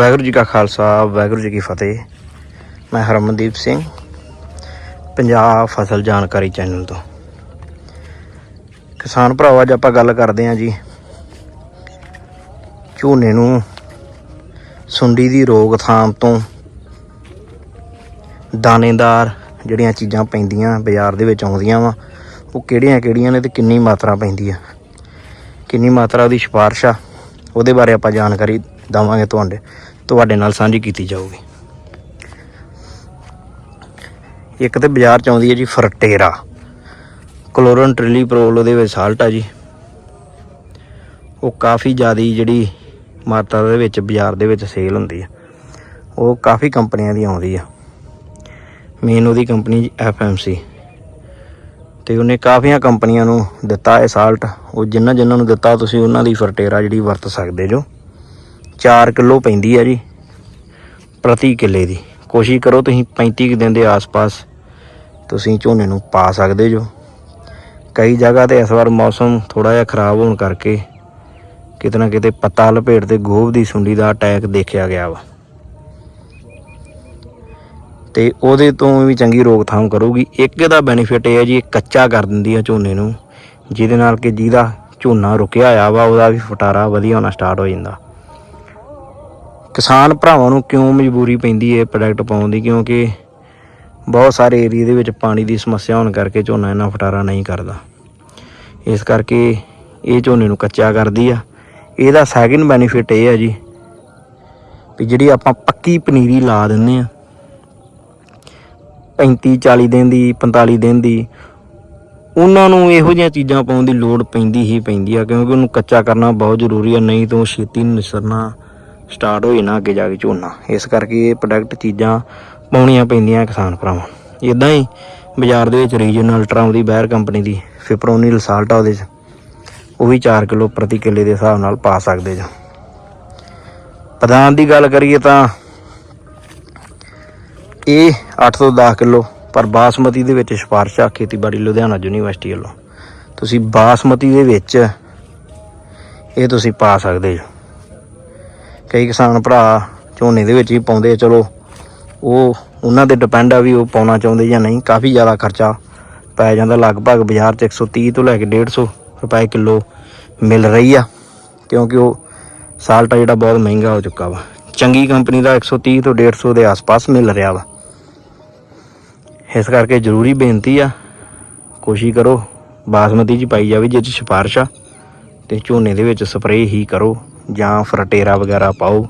ਵਾਹਿਗੁਰੂ ਜੀ ਕਾ ਖਾਲਸਾ, ਵਾਹਿਗੁਰੂ ਜੀ ਕੀ ਫਤਿਹ। ਮੈਂ ਹਰਮਨਦੀਪ ਸਿੰਘ, ਪੰਜਾਬ ਫਸਲ ਜਾਣਕਾਰੀ ਚੈਨਲ ਤੋਂ। ਕਿਸਾਨ ਭਰਾਵਾ ਅੱਜ ਆਪਾਂ ਗੱਲ ਕਰਦੇ ਹਾਂ ਜੀ, ਝੋਨੇ ਨੂੰ ਸੁੰਡੀ ਦੀ ਰੋਕਥਾਮ ਤੋਂ ਦਾਣੇਦਾਰ ਜਿਹੜੀਆਂ ਚੀਜ਼ਾਂ ਪੈਂਦੀਆਂ, ਬਾਜ਼ਾਰ ਦੇ ਵਿੱਚ ਆਉਂਦੀਆਂ ਵਾ, ਉਹ ਕਿਹੜੀਆਂ ਕਿਹੜੀਆਂ ਨੇ ਤੇ ਕਿੰਨੀ ਮਾਤਰਾ ਪੈਂਦੀ ਆ। ਕਿੰਨੀ ਮਾਤਰਾ ਉਹਦੀ ਸਿਫਾਰਿਸ਼ ਆ, ਉਹਦੇ ਬਾਰੇ ਆਪਾਂ ਜਾਣਕਾਰੀ ਦਵਾਂਗੇ ਤੁਹਾਡੇ। ਤੁਹਾਡੇ ਨਾਲ ਸਾਂਝੀ ਕੀਤੀ ਜਾਊਗੀ। ਇੱਕ ਤੇ ਬਾਜ਼ਾਰ ਚ ਆਉਂਦੀ ਹੈ ਜੀ ਫਰਟੇਰਾ। ਕਲੋਰਨ ਟ੍ਰਿਲੀਪਰੋਲ ਉਹਦੇ ਵਿੱਚ ਸਾਲਟ ਆ ਜੀ। ਉਹ ਕਾਫੀ ਜ਼ਿਆਦੀ ਜਿਹੜੀ ਮਾਤਰਾ ਦੇ ਵਿੱਚ ਬਾਜ਼ਾਰ ਦੇ ਵਿੱਚ ਸੇਲ ਹੁੰਦੀ ਆ। ਉਹ ਕਾਫੀ ਕੰਪਨੀਆਂ ਦੀ ਆਉਂਦੀ ਆ। ਮੇਨ ਉਹਦੀ ਕੰਪਨੀ ਐਫਐਮਸੀ। ਤੇ ਉਹਨੇ ਕਾਫੀਆਂ ਕੰਪਨੀਆਂ ਨੂੰ ਦਿੱਤਾ ਇਹ ਸਾਲਟ। ਉਹ ਜਿੰਨਾ ਜਿੰਨਾਂ ਨੂੰ ਦਿੱਤਾ ਤੁਸੀਂ ਉਹਨਾਂ ਦੀ ਫਰਟੇਰਾ ਜਿਹੜੀ ਵਰਤ ਸਕਦੇ ਜੋ। 4 ਕਿਲੋ ਪੈਂਦੀ ਆ ਜੀ, ਪ੍ਰਤੀ ਕਿੱਲੇ ਦੀ। ਕੋਸ਼ਿਸ਼ ਕਰੋ ਤੁਸੀਂ 35 ਕੁ ਦਿਨ ਦੇ ਆਸ-ਪਾਸ ਤੁਸੀਂ ਝੋਨੇ ਨੂੰ ਪਾ ਸਕਦੇ ਜੋ। ਕਈ ਜਗ੍ਹਾ ਤੇ ਇਸ ਵਾਰ ਮੌਸਮ ਥੋੜਾ ਜਿਹਾ ਖਰਾਬ ਹੋਣ ਕਰਕੇ ਕਿਤੇ ਨਾ ਕਿਤੇ ਪੱਤਾ ਲਪੇਟ ਤੇ ਗੋਭ ਦੀ ਸੁੰਡੀ ਦਾ ਅਟੈਕ ਦੇਖਿਆ ਗਿਆ ਵਾ। ਤੇ ਉਹਦੇ ਤੋਂ ਵੀ ਚੰਗੀ ਰੋਕਥਾਮ ਕਰੂਗੀ। ਇੱਕ ਇਹਦਾ ਬੈਨੀਫਿਟ ਇਹ ਹੈ ਜੀ, ਇਹ ਕੱਚਾ ਕਰ ਦਿੰਦੀ ਆ ਝੋਨੇ ਨੂੰ। ਜਿਹਦੇ ਨਾਲ ਕਿ ਜਿਹਦਾ ਝੋਨਾ ਰੁਕਿਆ ਹੋਇਆ ਵਾ, ਉਹਦਾ ਵੀ ਫਟਾਰਾ ਵਧੀਆ ਹੋਣਾ ਸਟਾਰਟ ਹੋ ਜਾਂਦਾ। ਕਿਸਾਨ ਭਰਾਵਾਂ ਨੂੰ ਕਿਉਂ ਮਜਬੂਰੀ ਪੈਂਦੀ ਹੈ ਪ੍ਰੋਡਕਟ ਪਾਉਣ ਦੀ? ਕਿਉਂਕਿ ਬਹੁਤ ਸਾਰੇ ਏਰੀਆ ਦੇ ਵਿੱਚ ਪਾਣੀ ਦੀ ਸਮੱਸਿਆ ਹੋਣ ਕਰਕੇ ਝੋਨਾ ਇਹਨਾਂ ਫਟਾਰਾ ਨਹੀਂ ਕਰਦਾ। ਇਸ ਕਰਕੇ ਇਹ ਝੋਨੇ ਨੂੰ ਕੱਚਾ ਕਰਦੀ ਆ। ਇਹਦਾ ਸੈਕਿੰਡ ਬੈਨੀਫਿਟ ਇਹ ਆ ਜੀ ਵੀ ਜਿਹੜੀ ਆਪਾਂ ਪੱਕੀ ਪਨੀਰੀ ਲਾ ਦਿੰਦੇ ਆ। 35 40 ਦਿਨ ਦੀ 45 ਦਿਨ ਦੀ, ਉਹਨਾਂ ਨੂੰ ਇਹੋ ਜਿਹੀਆਂ ਚੀਜ਼ਾਂ ਪਾਉਣ ਦੀ ਲੋੜ ਪੈਂਦੀ ਹੀ ਪੈਂਦੀ ਆ, ਕਿਉਂਕਿ ਉਹਨੂੰ ਕੱਚਾ ਕਰਨਾ ਬਹੁਤ ਜ਼ਰੂਰੀ ਆ, ਨਹੀਂ ਤਾਂ ਉਹ ਛੇਤੀ ਨਿਸਰਨਾ ਸਟਾਰਟ ਹੋ ਜਾਣਾ ਅੱਗੇ ਜਾ ਕੇ ਝੋਨਾ। ਇਸ ਕਰਕੇ ਇਹ ਪ੍ਰੋਡਕਟ ਚੀਜ਼ਾਂ ਪਾਉਣੀਆਂ ਪੈਂਦੀਆਂ ਕਿਸਾਨ ਭਰਾਵਾਂ। ਇਦਾਂ ਹੀ ਬਾਜ਼ਾਰ ਦੇ ਵਿੱਚ ਰੀਜਨਲ ਅਲਟਰਾ ਦੀ ਬੈਰ ਕੰਪਨੀ ਦੀ ਫਿਪਰੋਨਿਲ ਸਾਲਟ ਆ ਉਹਦੇ 'ਚ। ਉਹ ਵੀ 4 ਕਿਲੋ ਪ੍ਰਤੀ ਕਿੱਲੇ ਦੇ ਹਿਸਾਬ ਨਾਲ ਪਾ ਸਕਦੇ ਜੋ। ਪ੍ਰਧਾਨ ਦੀ ਗੱਲ ਕਰੀਏ ਤਾਂ ਇਹ 8 ਤੋਂ 10 ਕਿਲੋ ਪਰ ਬਾਸਮਤੀ ਦੇ ਵਿੱਚ ਸਿਫਾਰਿਸ਼ ਆ ਖੇਤੀਬਾੜੀ ਲੁਧਿਆਣਾ ਯੂਨੀਵਰਸਿਟੀ ਵੱਲੋਂ। ਤੁਸੀਂ ਬਾਸਮਤੀ ਦੇ ਵਿੱਚ ਇਹ ਤੁਸੀਂ ਪਾ ਸਕਦੇ ਹੋ ਕਈ ਕਿਸਾਨ ਭਰਾ ਝੋਨੇ ਦੇ ਵਿੱਚ ਹੀ ਪਾਉਂਦੇ ਆ, ਚਲੋ, ਉਹ, ਉਹਨਾਂ ਦੇ ਡਿਪੈਂਡ ਆ ਵੀ ਉਹ ਪਾਉਣਾ ਚਾਹੁੰਦੇ ਜਾਂ ਨਹੀਂ, ਕਾਫੀ ਜ਼ਿਆਦਾ ਖਰਚਾ ਪੈ ਜਾਂਦਾ, ਲਗਭਗ ਬਾਜ਼ਾਰ 'ਚ 130 ਤੋਂ ਲੈ ਕੇ 150 ਰੁਪਏ ਕਿਲੋ ਮਿਲ ਰਹੀ ਆ, ਕਿਉਂਕਿ ਉਹ ਸਾਲਟ ਆ ਜਿਹੜਾ ਬਹੁਤ ਮਹਿੰਗਾ ਹੋ ਚੁੱਕਾ ਵਾ। ਚੰਗੀ ਕੰਪਨੀ ਦਾ 130 ਤੋਂ 150 ਦੇ ਆਸ-ਪਾਸ ਮਿਲ ਰਿਹਾ ਵਾ। ਇਸ ਕਰਕੇ ਜ਼ਰੂਰੀ ਬੇਨਤੀ ਆ, ਕੋਸ਼ਿਸ਼ ਕਰੋ, ਬਾਸਮਤੀ ਚ ਪਾਈ ਜਾਵੇ ਜਿਸ ਚ ਸਿਫਾਰਿਸ਼ ਆ, ਤੇ ਝੋਨੇ ਦੇ ਵਿੱਚ ਸਪਰੇਅ ਹੀ ਕਰੋ। ਜਾਂ ਫਰਟੇਰਾ ਵਗੈਰਾ ਪਾਓ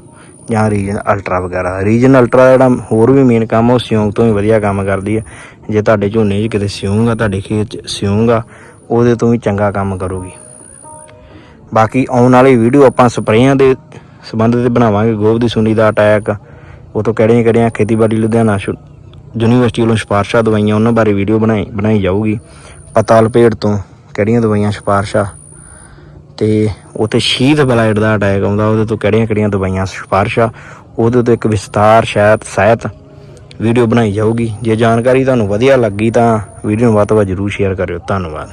ਜਾਂ ਰੀਜਨ ਅਲਟਰਾ ਵਗੈਰਾ। ਰੀਜਨ ਅਲਟਰਾ ਜਿਹੜਾ ਹੋਰ ਵੀ ਮੇਨ ਕੰਮ ਆ, ਉਹ ਸਿਉਂਗ ਤੋਂ ਵੀ ਵਧੀਆ ਕੰਮ ਕਰਦੀ ਹੈ ਜੇ ਤੁਹਾਡੇ ਝੋਨੇ 'ਚ ਕਿਤੇ ਸਿਉਂਗ ਆ ਤੁਹਾਡੇ ਖੇਤ 'ਚ ਸਿਉਂਕ ਆ ਉਹਦੇ ਤੋਂ ਵੀ ਚੰਗਾ ਕੰਮ ਕਰੂਗੀ। ਬਾਕੀ ਆਉਣ ਵਾਲੀ ਵੀਡੀਓ ਆਪਾਂ ਸਪਰੇਆਂ ਦੇ ਸੰਬੰਧ ਤੇ ਬਣਾਵਾਂਗੇ ਗੋਭ ਦੀ ਸੁੰਡੀ ਦਾ ਅਟੈਕ ਉਹ ਤੋਂ ਕਿਹੜੀਆਂ ਕਿਹੜੀਆਂ ਖੇਤੀਬਾੜੀ ਲੁਧਿਆਣਾ ਸ਼ੁ- ਯੂਨੀਵਰਸਿਟੀ ਵੱਲੋਂ ਸਿਫਾਰਸ਼ਾਂ ਦਵਾਈਆਂ ਉਹਨਾਂ ਬਾਰੇ ਵੀਡੀਓ ਬਣਾਈ ਬਣਾਈ ਜਾਊਗੀ। ਪਤਾਲ ਪੇੜ ਤੋਂ ਕਿਹੜੀਆਂ ਦਵਾਈਆਂ ਸਿਫਾਰਸ਼ਾਂ ਤੇ ਉਤੇ ਸ਼ੀਤ ਬਲਾਈਟ ਦਾ ਅਟੈਕ ਆਉਂਦਾ, ਉਹਦੇ ਤੋਂ ਕਿਹੜੀਆਂ ਕਿਹੜੀਆਂ ਦਵਾਈਆਂ ਸਿਫਾਰਸ਼ਾਂ ਉਹਦੇ ਤੋਂ ਇੱਕ ਵਿਸਤਾਰ ਸ਼ਾਇਦ ਸਹਿਤ ਵੀਡੀਓ ਬਣਾਈ ਜਾਊਗੀ। ਜੇ ਜਾਣਕਾਰੀ ਤੁਹਾਨੂੰ ਵਧੀਆ ਲੱਗੀ ਤਾਂ ਵੀਡੀਓ ਨੂੰ ਵੱਧ ਤੋਂ ਵੱਧ ਜ਼ਰੂਰ ਸ਼ੇਅਰ ਕਰਿਓ। ਧੰਨਵਾਦ।